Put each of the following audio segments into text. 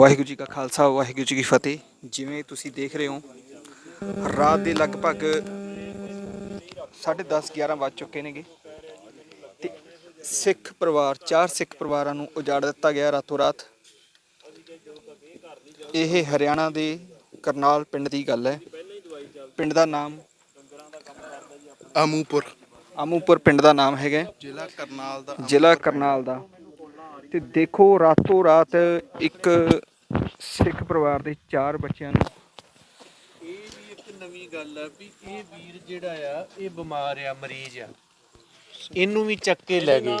ਵਾਹਿਗੁਰੂ ਜੀ ਕਾ ਖਾਲਸਾ ਵਾਹਿਗੁਰੂ ਜੀ ਕੀ ਫਤਿਹ। ਜਿਵੇਂ ਤੁਸੀਂ ਦੇਖ ਰਹੇ ਹੋ ਰਾਤ ਦੇ ਲਗਭਗ 10:30 11 ਵੱਜ ਚੁੱਕੇ ਨੇਗੇ। ਤੇ ਸਿੱਖ ਪਰਿਵਾਰ ਚਾਰ ਸਿੱਖ ਪਰਿਵਾਰਾਂ ਨੂੰ ਉਜਾੜ ਦਿੱਤਾ ਗਿਆ ਰਾਤੋਂ ਰਾਤ। ਇਹ ਹਰਿਆਣਾ ਦੇ ਕਰਨਾਲ ਪਿੰਡ ਦੀ ਗੱਲ ਹੈ। ਪਿੰਡ ਦਾ ਨਾਮ ਅਮੂਪੁਰ। ਆਮੂਪੁਰ ਪਿੰਡ ਦਾ ਨਾਮ ਹੈਗਾ। ਜ਼ਿਲ੍ਹਾ ਕਰਨਾਲ ਦਾ। ਜ਼ਿਲ੍ਹਾ ਕਰਨਾਲ ਦਾ। ਤੇ ਦੇਖੋ ਰਾਤੋਂ ਰਾਤ ਇੱਕ ਸਿੱਖ ਪਰਿਵਾਰ ਦੇ ਚਾਰ ਬੱਚਿਆਂ ਨੂੰ। ਇਹ ਵੀ ਇੱਕ ਨਵੀਂ ਗੱਲ ਆ ਵੀ ਇਹ ਵੀਰ ਜਿਹੜਾ ਆ ਇਹ ਬਿਮਾਰ ਆ ਮਰੀਜ਼ ਆ। ਇਹਨੂੰ ਵੀ ਚੱਕ ਕੇ ਲੈ ਗਏ।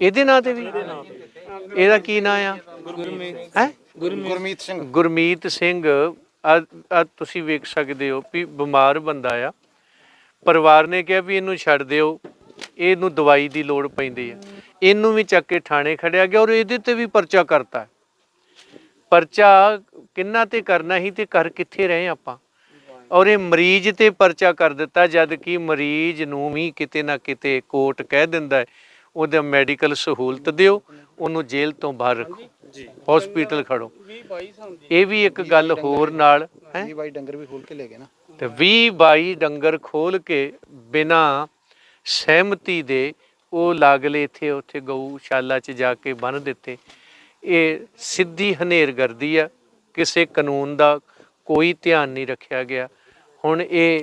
ਇਹਦੇ ਨਾਂ ਤੇ ਵੀ? ਇਹਦਾ ਕੀ ਨਾਂ ਆ? ਗੁਰਮੀਤ ਹੈ? ਗੁਰਮੀਤ ਸਿੰਘ। ਗੁਰਮੀਤ ਸਿੰਘ। ਆ ਆ ਤੁਸੀਂ ਵੇਖ ਸਕਦੇ ਹੋ ਵੀ ਬਿਮਾਰ ਬੰਦਾ ਆ। ਪਰਿਵਾਰ ਨੇ ਕਿਹਾ ਵੀ ਇਹਨੂੰ ਛੱਡ ਦਿਓ। ਇਹਨੂੰ ਦਵਾਈ ਦੀ ਲੋੜ ਪੈਂਦੀ ਆ। ਇਹਨੂੰ ਵੀ ਚੱਕ ਕੇ ਥਾਣੇ ਖੜਿਆ ਗਿਆ ਔਰ ਇਹਦੇ ਤੇ ਵੀ ਪਰਚਾ ਕਰਤਾ। ਪਰਚਾ ਕਿੰਨਾ ਤੇ ਕਰਨਾ ਹੀ ਤੇ ਕਰ ਕਿੱਥੇ ਰਹੇ ਆਪਾਂ? ਔਰ ਇਹ ਮਰੀਜ਼ ਤੇ ਪਰਚਾ ਕਰ ਦਿੱਤਾ ਜਦ ਕਿ ਮਰੀਜ਼ ਨੂੰ ਵੀ ਕਿਤੇ ਨਾ ਕਿਤੇ ਕੋਰਟ ਕਹਿ ਦਿੰਦਾ ਹੈ ਉਹਦਾ ਮੈਡੀਕਲ ਸਹੂਲਤ ਦਿਓ ਉਹਨੂੰ ਜੇਲ੍ਹ ਤੋਂ ਬਾਹਰ ਰੱਖੋ। ਹਸਪੀਟਲ ਖੜੋ। ਇਹ ਵੀ ਇੱਕ ਗੱਲ ਹੋਰ ਨਾਲ ਹੈ? ਇਹ ਬਾਈ ਡੰਗਰ ਵੀ ਖੋਲ ਕੇ ਲੈ ਗਏ ਨਾ। ਤੇ 20 22 ਡੰਗਰ ਖੋਲ ਕੇ ਬਿਨਾ ਸਹਿਮਤੀ ਦੇ ਉਹ ਲਾਗਲੇ ਇੱਥੇ ਉੱਥੇ ਗਊਸ਼ਾਲਾ 'ਚ ਜਾ ਕੇ ਬੰਨ ਦਿੱਤੇ। ਇਹ ਸਿੱਧੀ ਹਨੇਰਗਰਦੀ ਆ, ਕਿਸੇ ਕਾਨੂੰਨ ਦਾ ਕੋਈ ਧਿਆਨ ਨਹੀਂ ਰੱਖਿਆ ਗਿਆ। ਹੁਣ ਇਹ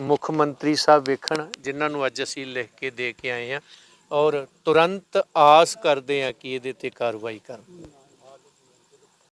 ਮੁੱਖ ਮੰਤਰੀ ਸਾਹਿਬ ਵੇਖਣ, ਜਿਨ੍ਹਾਂ ਨੂੰ ਅੱਜ ਅਸੀਂ ਲਿਖ ਕੇ ਦੇ ਕੇ ਆਏ ਆ ਔਰ ਤੁਰੰਤ ਆਸ ਕਰਦੇ ਆ ਕਿ ਇਹਦੇ ਤੇ ਕਾਰਵਾਈ ਕਰਨ।